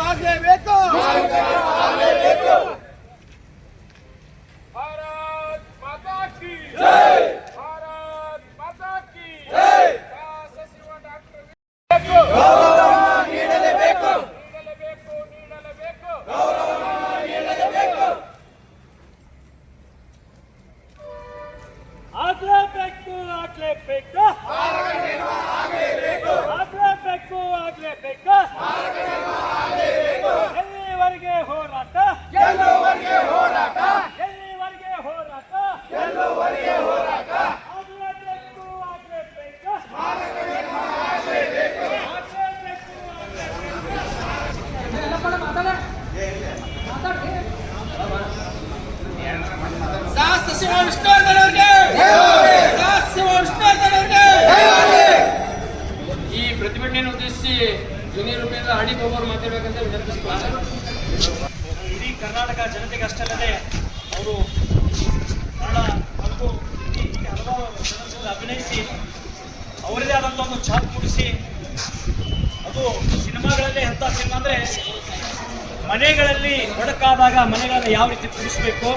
ಆಗಲೇಬೇಕು. ಭಾರತ್ ಮಾತಾ ಕಿ ಜೈ. ಭಾರತ್ ಮಾತಾ ಕಿ ಜೈ. ಸಚಿವ ಡಾಕ್ಟರ್ ಗೌರವ ನೀಡಲೇಬೇಕು. ನೀಡಲೇಬೇಕು ನೀಡಲೇಬೇಕು. ನೀಡಲೇಬೇಕು ಆಗಲೇಬೇಕು. ಆಗಲೇಬೇಕು ಆಗಲೇಬೇಕು. ಆಗ್ಲೇಬೇಕು. ಎಲ್ಲಿವರೆಗೆ ಹೋರಾಟ. ಎಲ್ಲವರೆಗೆ ಹೋರಾಟ ಎಲ್ಲಿವರೆಗೆ ಹೋರಾಟ ಆಗ್ಲೇಬೇಕು ಆಗ್ಲೇಬೇಕು ಆಗ್ಲೇಬೇಕು ಸಚಿವ ವಿಷ್ಣುವರ್ಧನ್ ಅವರಿಗೆ ಸಚಿವ ವಿಷ್ಣುವರ್ಧನ್ ಅವರಿಗೆ ಈ ಉದ್ದೇಶಿಸಿ ಜೂನಿಯರ್ ಉಪೇಂದ್ರ ಹಡಿಗ್ ಒಬ್ಬರು ಮಾತಾಡಬೇಕಂತ ವಿನಂತಿಸಿಕೊಳ್ಳ ಇಡೀ ಕರ್ನಾಟಕ ಜನತೆಗೆ ಅಷ್ಟಲ್ಲದೆ ಅವರು ಬಹಳ ಹಲವು ಹಲವಾರು ಚಲನಚಿತ್ರ ಅಭಿನಯಿಸಿ, ಅವರದೇ ಆದಂಥ ಒಂದು ಛಾಪ್ ಮೂಡಿಸಿ, ಅದು ಸಿನಿಮಾಗಳಲ್ಲಿ ಎಂಥ ಸಿನಿಮಾ ಅಂದ್ರೆ ಮನೆಗಳಲ್ಲಿ ಒಡಕಾದಾಗ ಮನೆಗಳನ್ನು ಯಾವ ರೀತಿ ತಿಳಿಸಬೇಕು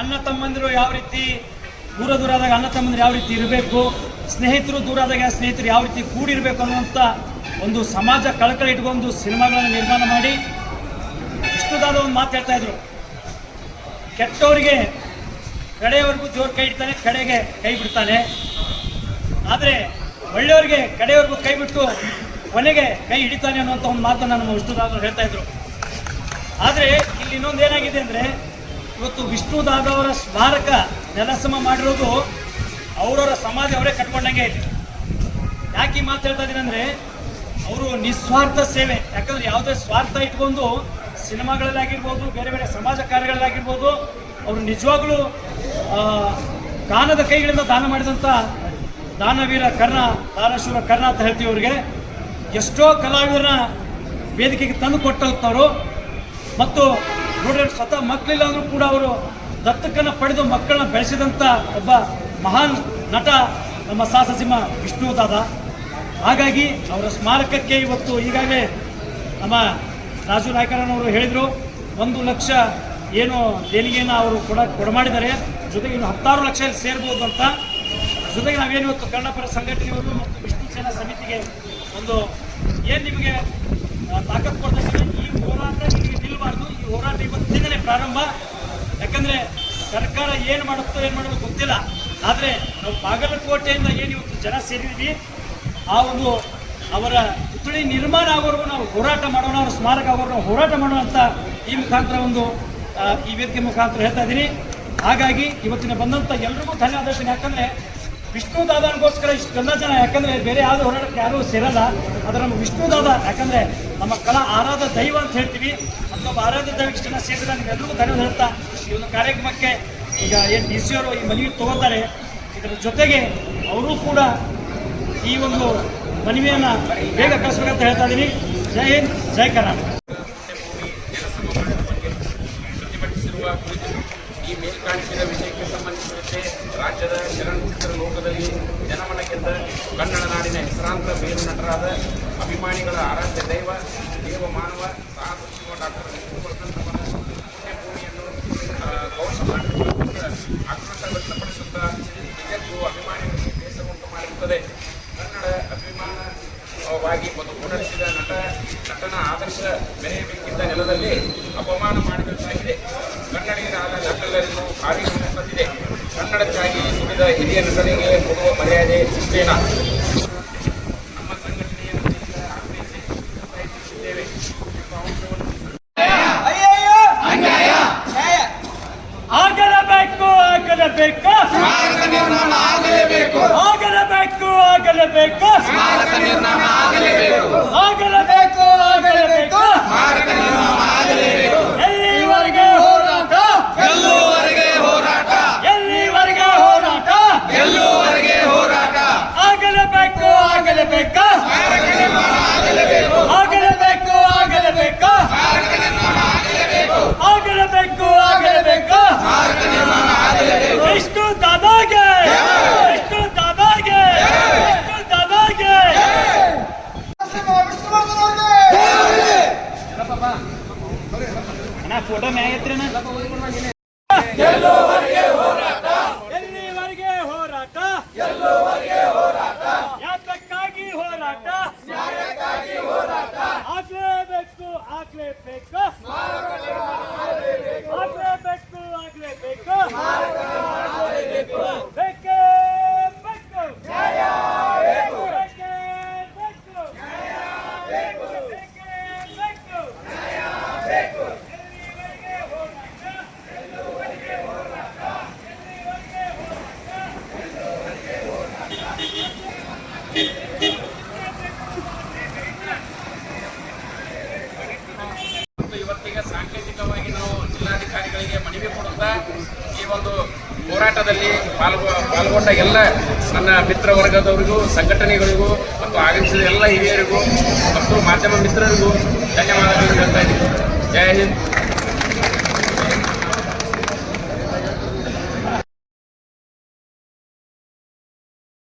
ಅಣ್ಣ ತಮ್ಮಂದಿರು ಯಾವ ರೀತಿ ದೂರ ದೂರ ಆದಾಗ ಅಣ್ಣ ತಮ್ಮಂದಿರು ಯಾವ ರೀತಿ ಇರಬೇಕು ಸ್ನೇಹಿತರು ದೂರಾದಾಗ ಸ್ನೇಹಿತರು ಯಾವ ರೀತಿ ಕೂಡಿರಬೇಕು ಅನ್ನುವಂಥ ಒಂದು ಸಮಾಜ ಕಳಕಳಿ ಇಟ್ಕೊಂಡು ಸಿನಿಮಾಗಳನ್ನು ನಿರ್ಮಾಣ ಮಾಡಿ ಇಷ್ಟದಾದ ಒಂದು ಮಾತು ಹೇಳ್ತಾ ಇದ್ರು. ಕೆಟ್ಟವರಿಗೆ ಕಡೆಯವರೆಗೂ ಜೋರ್ ಕೈ ಇಡ್ತಾನೆ, ಕಡೆಗೆ ಕೈ ಬಿಡ್ತಾನೆ. ಆದರೆ ಒಳ್ಳೆಯವರಿಗೆ ಕಡೆಯವರೆಗೂ ಕೈ ಬಿಟ್ಟು ಕೊನೆಗೆ ಕೈ ಹಿಡಿತಾನೆ ಅನ್ನುವಂಥ ಒಂದು ಮಾತನ್ನು ನಮ್ಮ ವಿಷ್ಣುದಾದರು ಹೇಳ್ತಾ ಇದ್ರು. ಆದರೆ ಇಲ್ಲಿ ಇನ್ನೊಂದು ಏನಾಗಿದೆ ಅಂದರೆ ಇವತ್ತು ವಿಷ್ಣುದಾದವರ ಸ್ಮಾರಕ ನೆಲಸಮ ಮಾಡಿರೋದು ಅವರವರ ಸಮಾಜ ಅವರೇ ಕಟ್ಕೊಂಡಂಗೆ ಐತಿ. ಯಾಕೆ ಈ ಮಾತು ಹೇಳ್ತಾ ಇದ್ದೀನಂದ್ರೆ ಅವರು ನಿಸ್ವಾರ್ಥ ಸೇವೆ. ಯಾಕಂದ್ರೆ ಯಾವುದೇ ಸ್ವಾರ್ಥ ಇಟ್ಕೊಂಡು ಸಿನಿಮಾಗಳಲ್ಲಾಗಿರ್ಬೋದು, ಬೇರೆ ಬೇರೆ ಸಮಾಜ ಕಾರ್ಯಗಳಲ್ಲಾಗಿರ್ಬೋದು, ಅವರು ನಿಜವಾಗ್ಲೂ ದಾನದ ಕೈಗಳಿಂದ ದಾನ ಮಾಡಿದಂಥ ದಾನವೀರ ಕರ್ಣ, ದಾನಶೂರ ಕರ್ಣ ಅಂತ ಹೇಳ್ತೀವಿ ಅವ್ರಿಗೆ. ಎಷ್ಟೋ ಕಲಾವಿದರನ್ನ ವೇದಿಕೆಗೆ ತಂದು ಕೊಟ್ಟವರು ಮತ್ತು ನೋಡಿದ್ರೆ ಸ್ವತಃ ಮಕ್ಕಳಿಲ್ಲ ಅಂದರೂ ಕೂಡ ಅವರು ದತ್ತಕನ್ನು ಪಡೆದು ಮಕ್ಕಳನ್ನ ಬೆಳೆಸಿದಂಥ ಒಬ್ಬ ಮಹಾನ್ ನಟ ನಮ್ಮ ಸಾಹಸಿಂಹ ವಿಷ್ಣು ದಾದ. ಹಾಗಾಗಿ ಅವರ ಸ್ಮಾರಕಕ್ಕೆ ಇವತ್ತು ಈಗಾಗಲೇ ನಮ್ಮ ರಾಜು ನಾಯ್ಕರನವರು ಹೇಳಿದರು, ಒಂದು ಲಕ್ಷ ಏನು ದೇಣಿಗೆಯನ್ನು ಅವರು ಕೊಡ ಕೊಡಮಾಡಿದ್ದಾರೆ. ಜೊತೆಗೆ ಇನ್ನು ಹತ್ತಾರು ಲಕ್ಷ ಇಲ್ಲಿ ಸೇರ್ಬೋದು ಅಂತ. ಜೊತೆಗೆ ನಾವೇನು ಇವತ್ತು ಕನ್ನಡ ಪರ ಸಂಘಟನೆಯವರು ಮತ್ತು ವಿಷ್ಣು ಸೇನಾ ಸಮಿತಿಗೆ ಒಂದು ಏನು ನಿಮಗೆ ತಾಕತ್ತು ಕೊಡ್ತಾ ಈ ಹೋರಾಟ ನಿಮಗೆ ನಿಲ್ಲಬಾರ್ದು. ಈ ಹೋರಾಟ ಇವತ್ತಿಂದಲೇ ಪ್ರಾರಂಭ. ಯಾಕಂದರೆ ಸರ್ಕಾರ ಏನು ಮಾಡುತ್ತೋ ಏನು ಮಾಡೋದು ಗೊತ್ತಿಲ್ಲ. ಆದರೆ ನಾವು ಬಾಗಲಕೋಟೆಯಿಂದ ಏನು ಇವತ್ತು ಜನ ಸೇರಿದ್ವಿ, ಆ ಒಂದು ಅವರ ಪುತ್ಥಳಿ ನಿರ್ಮಾಣ ಆಗೋರ್ಗೂ ನಾವು ಹೋರಾಟ ಮಾಡೋಣ, ಅವರ ಸ್ಮಾರಕ ಆಗೋವರೆಗೂ ನಾವು ಹೋರಾಟ ಮಾಡೋಣ ಅಂತ ಈ ಮುಖಾಂತರ ಒಂದು ಈ ವೇದಿಕೆ ಮುಖಾಂತರ ಹೇಳ್ತಾ ಇದ್ದೀನಿ. ಹಾಗಾಗಿ ಇವತ್ತಿನ ಬಂದಂಥ ಎಲ್ರಿಗೂ ಧನ್ಯವಾದ ಯಾಕಂದರೆ ವಿಷ್ಣು ದಾದನಿಗೋಸ್ಕರ ಇಷ್ಟೆಲ್ಲ ಜನ, ಯಾಕಂದ್ರೆ ಬೇರೆ ಯಾವುದೇ ಹೋರಾಟಕ್ಕೆ ಯಾರೂ ಸೇರಲ್ಲ. ಆದರೆ ನಮ್ಮ ವಿಷ್ಣು ದಾದ, ಯಾಕಂದ್ರೆ ನಮ್ಮ ಕಲಾ ಆರಾಧ ದೈವ ಅಂತ ಹೇಳ್ತೀವಿ. ಮತ್ತೊಬ್ಬ ಆರಾಧ ದೈವ ಜನ ಸೇರಿದ್ರೆ ನಿಮ್ಗೆಲ್ಲರಿಗೂ ಧನ್ಯವಾದ ಹೇಳ್ತಾ ಈ ಒಂದು ಕಾರ್ಯಕ್ರಮಕ್ಕೆ ಈಗ ಏನು ಡಿ ಸಿ ಅವರು ಈ ಮನವಿ ತಗೋತಾರೆ, ಇದರ ಜೊತೆಗೆ ಅವರು ಕೂಡ ಈ ಒಂದು ಮನವಿಯನ್ನು ಬೇಗ ಕಳಿಸ್ಬೇಕಂತ ಹೇಳ್ತಾ ಇದ್ದೀನಿ ಜೈ ಹಿಂದ್, ಜೈ ಕರ್ನಾಟಕ. ಈ ಮೇಲ್ಕಾಣಿಸಿದ ವಿಷಯಕ್ಕೆ ಸಂಬಂಧಿಸಿದಂತೆ ರಾಜ್ಯದ ಚಲನಚಿತ್ರ ಲೋಕದಲ್ಲಿ ಜನಮನ ಗೆದ್ದ ಕನ್ನಡ ನಾಡಿನ ಹೆಸರಾಂತ ಬೇರು ನಟರಾದ ಅಭಿಮಾನಿಗಳ ಆರಾಧ್ಯ ದೈವ, ದೇವ ಮಾನವ ಸಾಹಸ ಡಾಕ್ಟರ್ ವಿಷ್ಣುವರ್ಧನ್ ಅವರ ಪುಣ್ಯಭೂಮಿಯನ್ನು ಮಾಡಿರುವುದರಿಂದ ಆಕ್ರೋಶ ವ್ಯಕ್ತಪಡಿಸುತ್ತಾ ನಿಜಕ್ಕೂ ಅಭಿಮಾನಿಗಳಿಗೆ ಉಂಟು ಮಾಡಿರುತ್ತದೆ ಕನ್ನಡ ಅಭಿಮಾನವಾಗಿ ಬದುಕು ನಡೆಸಿದ ನಟ ನಟನ ಆದರ್ಶ ಮೆರೆಯಬೇಕಿದ್ದ ನೆಲದಲ್ಲಿ ಅಪಮಾನ ಮಾಡಿದಂತಾಗಿದೆ ಕನ್ನಡಿಗರಾದ ನೋವು ತಂದಿದೆ ಕನ್ನಡಕ್ಕಾಗಿ ದುಡಿದ ಹಿರಿಯ ನಟರಿಗೆ ಕೊಡುವ ಮರ್ಯಾದೆ ಇಷ್ಟೇನ ನಮ್ಮ ಸಂಘಟನೆಯ ವತಿಯಿಂದ ಆಗ್ರಹಿಸಿ ಒತ್ತಾಯಿಸುತ್ತಿದ್ದೇವೆ ಎಂಬ ಅಂಶವನ್ನು ಅಯ್ಯಯ್ಯೋ ಅನ್ಯಾಯ ನ್ಯಾಯ ಆಗಲೇಬೇಕು ಆಗಲೇಬೇಕು ಸ್ಮಾರಕ ನಿರ್ಮಾಣ ಆಗಲೇಬೇಕು ಆಗಲೇಬೇಕು ಆಗಲೇಬೇಕು ಆಗಲೇ ಆಗಲೇಬೇಕು ಸ್ಮಾರಕ ನಿರ್ಮಾಣ ಆಗಲೇಬೇಕು ಎಲ್ಲಿವರೆಗೆ ಹೋರಾಟ ಗೆಲ್ಲುವವರೆಗೆ ಹೋರಾಟ ಎಲ್ಲಿವರೆಗೆ ಹೋರಾಟ ಗೆಲ್ಲುವವರೆಗೆ ಹೋರಾಟ ಆಗಲೇಬೇಕು ಅಣ್ಣ ಫೋಟೋ ಮ್ಯಾಗ ಎತ್ರಿ ಅಣ್ಣ. ಎಲ್ಲಿವರೆಗೆ ಹೋರಾಟ. ಯಾತಕ್ಕಾಗಿ ಹೋರಾಟ? ಆಗ್ಲೇಬೇಕು ಆಗ್ಲೇಬೇಕು. ಆಗ್ಲೇಬೇಕು ಆಗ್ಲೇಬೇಕು ಬೇಕೇ ಬೇಕು ಬೇಕೇ ಬೇಕು ಬೇಕೇ ಬೇಕು ಎಲ್ಲಿವರೆಗೆ ಹೋರಾಟ ಎಲ್ಲಿವರೆಗೆ ಹೋರಾಟ ಮತ್ತು ಇವತ್ತಿಗೆ ಸಾಂಕೇತಿಕವಾಗಿ ನಾವು ಜಿಲ್ಲಾಧಿಕಾರಿಗಳಿಗೆ ಮನವಿ ಕೊಡುತ್ತಾ ಈ ಒಂದು ಹೋರಾಟದಲ್ಲಿ ಪಾಲ್ಗೊ, ಪಾಲ್ಗೊಂಡ ಎಲ್ಲ ನನ್ನ ಮಿತ್ರ ವರ್ಗದವರಿಗೂ, ಸಂಘಟನೆಗಳಿಗೂ ಮತ್ತು ಆಗಮಿಸಿದ ಎಲ್ಲ ಹಿರಿಯರಿಗೂ ಮತ್ತು ಮಾಧ್ಯಮ ಮಿತ್ರರಿಗೂ ಧನ್ಯವಾದಗಳನ್ನು ಹೇಳ್ತಾ ಇದ್ದೀನಿ. ಜೈ ಹಿಂದ್.